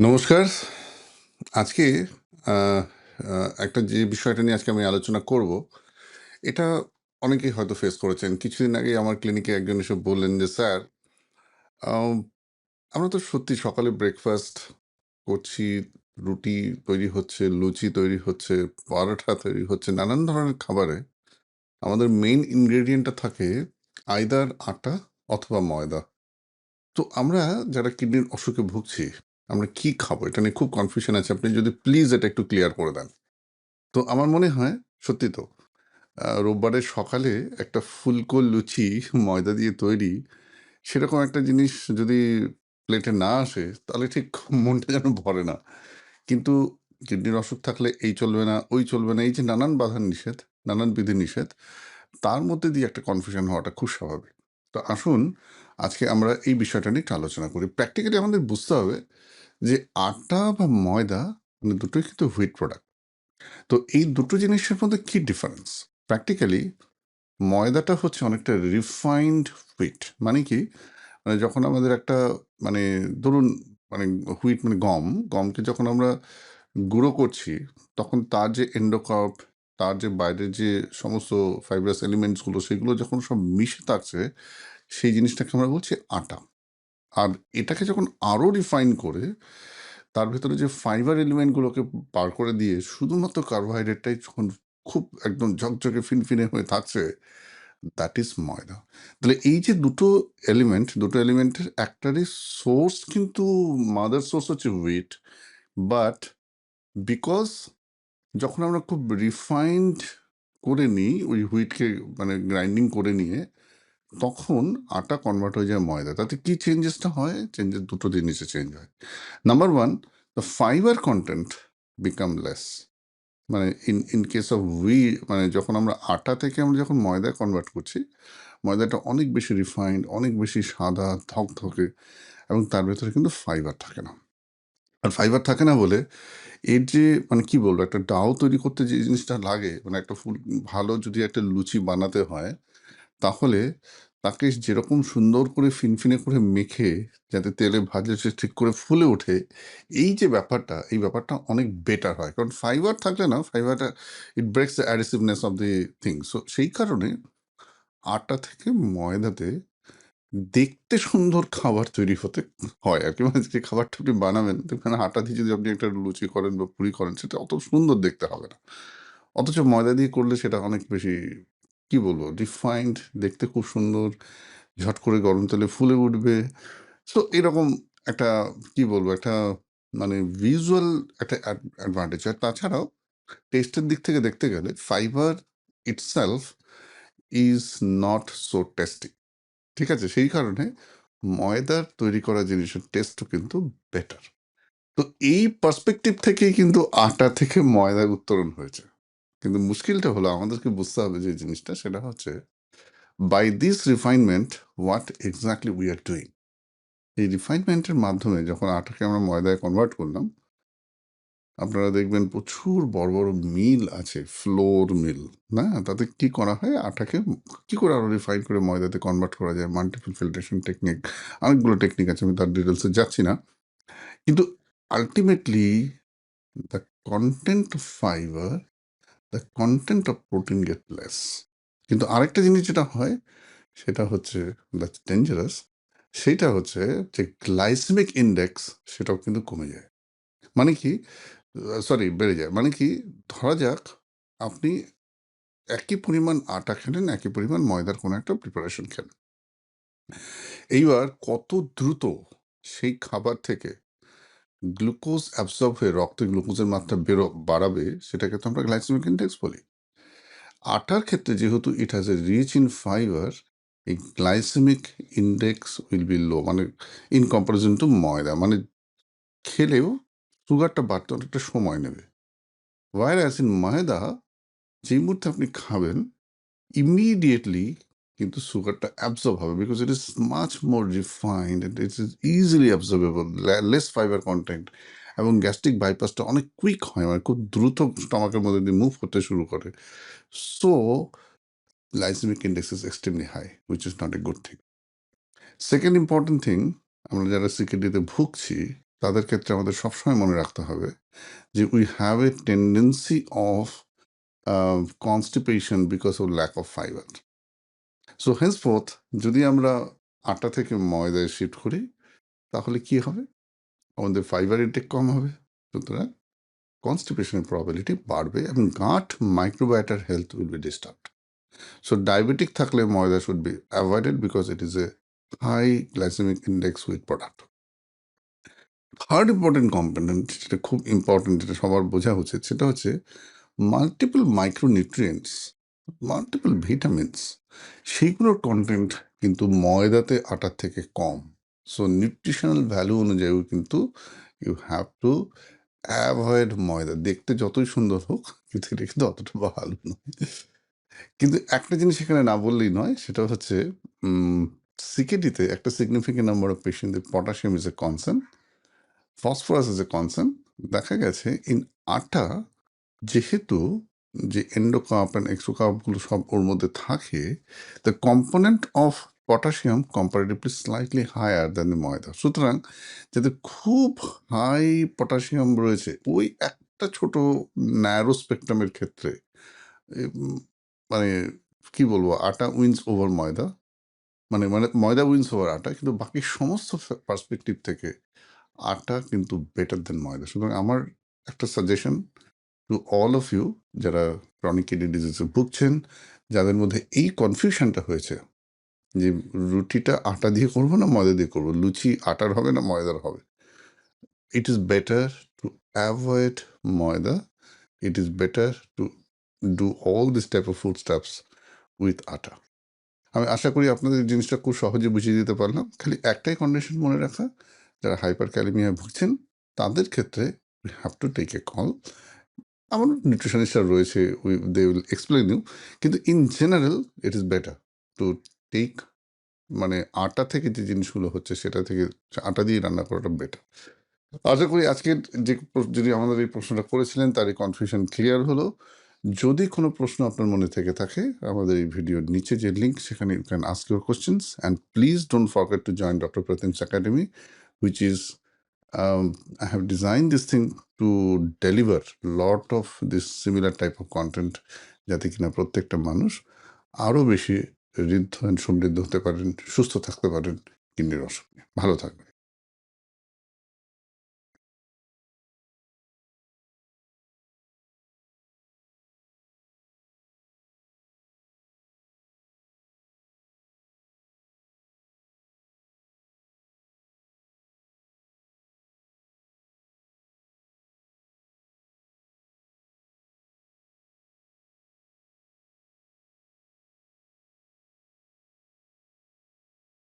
নমস্কার। আজকে একটা যে বিষয়টা নিয়ে আজকে আমি আলোচনা করব, এটা অনেকেই হয়তো ফেস করেছেন। কিছুদিন আগেই আমার ক্লিনিকে একজন এসে বললেন যে, "স্যার, আমরা তো সত্যি সকালে ব্রেকফাস্ট করছি, রুটি তৈরি হচ্ছে, লুচি তৈরি হচ্ছে, পরোটা তৈরি হচ্ছে, নানান ধরনের খাবারে আমাদের মেইন ইনগ্রেডিয়েন্ট টা থাকে আয়দার আটা অথবা ময়দা। তো আমরা যারা কিডনির অসুখে ভুগছি, আমরা কি খাব? এটা নিয়ে খুব কনফিউশন আছে। আপনি যদি প্লিজ এটা একটু ক্লিয়ার করে দেন।" তো আমার মনে হয় সত্যি তো। রোববারের সকালে একটা ফুলকো লুচি ময়দা দিয়ে তৈরি, সেরকম একটা জিনিস যদি প্লেটে না আসে, তাহলে ঠিক মনটা যেন ভরে না। কিন্তু কিডনির অসুখ থাকলে এই চলবে না, ওই চলবে না। এই যে নানান বাধা নিষেধ, নানান বিধি-নিষেধ, তার মধ্যে দিয়ে একটা কনফিউশন হওয়াটা খুব স্বাভাবিক। তো আসুন আজকে আমরা এই বিষয়টা নিয়ে একটু আলোচনা করি। প্র্যাকটিক্যালি আমাদের বুঝতে হবে যে আটা বা ময়দা মানে দুটোই কিন্তু হুইট প্রোডাক্ট। তো এই দুটো জিনিসের মধ্যে কী ডিফারেন্স? প্র্যাকটিক্যালি ময়দাটা হচ্ছে অনেকটা রিফাইন্ড হুইট। মানে কি? মানে যখন আমাদের একটা মানে ধরুন মানে হুইট মানে গম, গমকে যখন আমরা গুঁড়ো করছি, তখন তার যে এন্ডোকার্প, তার যে বাইরের যে সমস্ত ফাইব্রাস এলিমেন্টসগুলো সেগুলো যখন সব মিশে থাকছে, সেই জিনিসটাকে আমরা বলছি আটা। আর এটাকে যখন আরও রিফাইন করে, তার ভেতরে যে ফাইবার এলিমেন্টগুলোকে পার করে দিয়ে শুধুমাত্র কার্বোহাইড্রেটটাই যখন খুব একদম ঝকঝকে ফিনফিনে হয়ে থাকছে, দ্যাট ইজ ময়দা। তাহলে এই যে দুটো এলিমেন্ট, দুটো এলিমেন্টের একটারই সোর্স কিন্তু মাদার সোর্স হচ্ছে হুইট। বাট বিকজ যখন আমরা খুব রিফাইন্ড করে নিই, ওই হুইটকে মানে গ্রাইন্ডিং করে নিয়ে, তখন আটা কনভার্ট হয়ে যায় ময়দা। তাতে কি চেঞ্জেসটা হয়? চেঞ্জেস দুটো জিনিসে চেঞ্জ হয়। Number one the fibre content become less. মানে in in case of we মানে যখন আমরা আটা থেকে আমরা যখন ময়দায় কনভার্ট করছি, ময়দাটা অনেক বেশি রিফাইন্ড, অনেক বেশি সাদা, ধকধকে এবং তার ভেতরে কিন্তু ফাইবার থাকে না। আর ফাইবার থাকে না বলে এর যে মানে কি বলব? একটা ডাউ তৈরি করতে যে জিনিসটা লাগে, মানে একটা ফুল ভালো যদি একটা লুচি বানাতে হয়, তাহলে তাকে যেরকম সুন্দর করে ফিনফিনে করে মেখে, যাতে তেলে ভাজলে সে ঠিক করে ফুলে ওঠে, এই যে ব্যাপারটা, এই ব্যাপারটা অনেক বেটার হয়। কারণ ফাইবার থাকলে না, ফাইবারটা it breaks the adhesiveness of the thing. So সেই কারণে আটা থেকে ময়দাতে দেখতে সুন্দর খাবার তৈরি হতে হয় আর কি মানে যে খাবারটা আপনি বানাবেন, দেখবেন আটা দিয়ে যদি আপনি একটা লুচি করেন বা পুরি করেন, সেটা অত সুন্দর দেখতে হবে না। অথচ ময়দা দিয়ে করলে সেটা অনেক বেশি কি বলব? রিফাইন্ড, দেখতে খুব সুন্দর, ঝট করে গরম তেলে ফুলে উঠবে। সো এরকম একটা কি বলব? একটা মানে ভিজুয়াল একটা অ্যাডভান্টেজ হয়। তাছাড়াও টেস্টের দিক থেকে দেখতে গেলে fibre itself is not so tasty. ঠিক আছে? সেই কারণে ময়দার তৈরি করা জিনিসের টেস্টও কিন্তু বেটার। তো এই পার্সপেক্টিভ থেকেই কিন্তু আটা থেকে ময়দার উত্তরণ হয়েছে। কিন্তু মুশকিলটা হলো আমাদেরকে বুঝতে হবে যে জিনিসটা, সেটা হচ্ছে by this refinement what exactly we are doing? এই রিফাইনমেন্টের মাধ্যমে যখন আটাকে আমরা ময়দায় কনভার্ট করলাম আপনারা দেখবেন প্রচুর বড়, বড় মিল আছে, ফ্লোর মিল, না? তাতে কি করা হয়? আটাকে কি করে আরও রিফাইন করে ময়দাতে কনভার্ট করা যায়? মাল্টিপল ফিল্ট্রেশন টেকনিক, অনেকগুলো টেকনিক আছে। আমি তার ডিটেলসে যাচ্ছি না। কিন্তু ultimately the content fibre, the content of protein get less. কিন্তু আরেকটা জিনিস যেটা হয়, সেটা হচ্ছে দ্যাটস ডেঞ্জারাস। সেইটা হচ্ছে যে গ্লাইসেমিক ইন্ডেক্স সেটাও কিন্তু কমে যায়। মানে কি? সরি বেড়ে যায়। মানে কি? ধরা যাক আপনি একই পরিমাণ আটা খেলেন, একই পরিমাণ ময়দার কোনো একটা প্রিপারেশন খেলেন। এইবার কত দ্রুত সেই খাবার থেকে গ্লুকোজ অ্যাবসর্ব হয়ে রক্তে গ্লুকোজের মাত্রা বেরো বাড়াবে, সেটাকে তো আমরা গ্লাইসেমিক ইনডেক্স বলি। আটার ক্ষেত্রে যেহেতু it has a rich in fibre, এই glycaemic index will be low মানে ইন কম্পারিজন টু ময়দা। মানে খেলেও সুগারটা বাড়তে অনেকটা সময় নেবে। whereas in ময়দা যেই মুহূর্তে আপনি খাবেন, ইমিডিয়েটলি কিন্তু সুগারটা অ্যাবসর্ব হবে because it is much more refined it is easily absorbable, less fibre content এবং গ্যাস্ট্রিক বাইপাসটা অনেক কুইক হয়, মানে খুব দ্রুত স্টমাকের মধ্যে দিয়ে মুভ করতে শুরু করে। So glycaemic index is extremely high, which is not a good thing. Second important thing, আমরা যারা সিকেডিতে ভুগছি তাদের ক্ষেত্রে আমাদের সবসময় মনে রাখতে হবে যে we have a tendency of constipation because of lack of fibre so henceforth যদি আমরা আটা থেকে ময়দায় শিফট করি, তাহলে কি হবে? আমাদের ফাইবার ইনটেক কম হবে। সুতরাং কনস্টিপেশনের প্রবাবিলিটি বাড়বে এবং gut মাইক্রোবায়োটার health will be disturb so diabetic থাকলে ময়দা should be avoided because it is a high glycaemic index with product third important component যেটা খুব ইম্পর্টেন্ট যেটা সবার বোঝা উচিত, সেটা হচ্ছে মাল্টিপল মাইক্রোনিউট্রিয়েন্টস মাল্টিপল ভিটামিনস সেইগুলোর কন্টেন্ট কিন্তু ময়দাতে আটার থেকে কম। সো নিউট্রিশনাল ভ্যালু অনুযায়ীও কিন্তু ইউ হ্যাভ টু অ্যাভয়েড ময়দা। দেখতে যতই সুন্দর হোক, কিন্তু এটা কিন্তু অতটা ভালো নয়। কিন্তু একটা জিনিস এখানে না বললেই নয়, সেটা হচ্ছে সিকেডিতে একটা সিগনিফিকেন্ট নাম্বার অফ পেশেন্টদের potassium is a concern phosphorus is a concern দেখা গেছে ইন আটা যেহেতু যে এন্ডোকাপ অ্যান্ড এক্সোকাপগুলো সব ওর মধ্যে থাকে the component of potassium comparatively slightly higher than the ময়দা। সুতরাং যাদের খুব হাই পটাশিয়াম রয়েছে, ওই একটা ছোট ন্যারো স্পেকট্রামের ক্ষেত্রে মানে কি বলব, আটা উইন্স ওভার ময়দা। মানে মানে ময়দা উইন্স ওভার আটা, কিন্তু বাকি সমস্ত পার্সপেক্টিভ থেকে আটা কিন্তু বেটার দেন ময়দা। সুতরাং আমার একটা suggestion to all of you যারা ক্রনিক কিডনি ডিজিজে ভুগছেন, যাদের মধ্যে এই কনফিউশনটা হয়েছে যে রুটিটা আটা দিয়ে করব না ময়দা দিয়ে করব? লুচি আটার হবে না ময়দার হবে? It is better to avoid ময়দা। It is better to do all this type of food stuffs with আটা। আমি আশা করি আপনাদের জিনিসটা খুব সহজে বুঝিয়ে দিতে পারলাম। খালি একটাই কন্ডিশন মনে রাখা, যারা হাইপার ক্যালিমিয়া ভুগছেন, তাদের ক্ষেত্রে we have to take a call আমার নিউট্রিশনিস্টরা রয়েছে we they will explain you কিন্তু in general it is better to take মানে আটা থেকে যে জিনিসগুলো হচ্ছে সেটা থেকে আটা দিয়ে রান্না করাটা বেটার আশা করি আজকে যে যদি আমাদের এই প্রশ্নটা করেছিলেন তার এই কনফিউশন ক্লিয়ার হলো। যদি কোনো প্রশ্ন আপনার মনে থেকে থাকে আমাদের এই ভিডিওর নিচে যে লিঙ্ক সেখানে you can ask your questions and please don't forget to join doctor Pratim's academy is um, I have designed this thing to deliver lot of this similar type of content যাতে কিনা প্রত্যেকটা মানুষ আরও বেশি ঋদ্ধ সমৃদ্ধ হতে পারেন, সুস্থ থাকতে পারেন কিডনির অসুখ। ভালো থাকবেন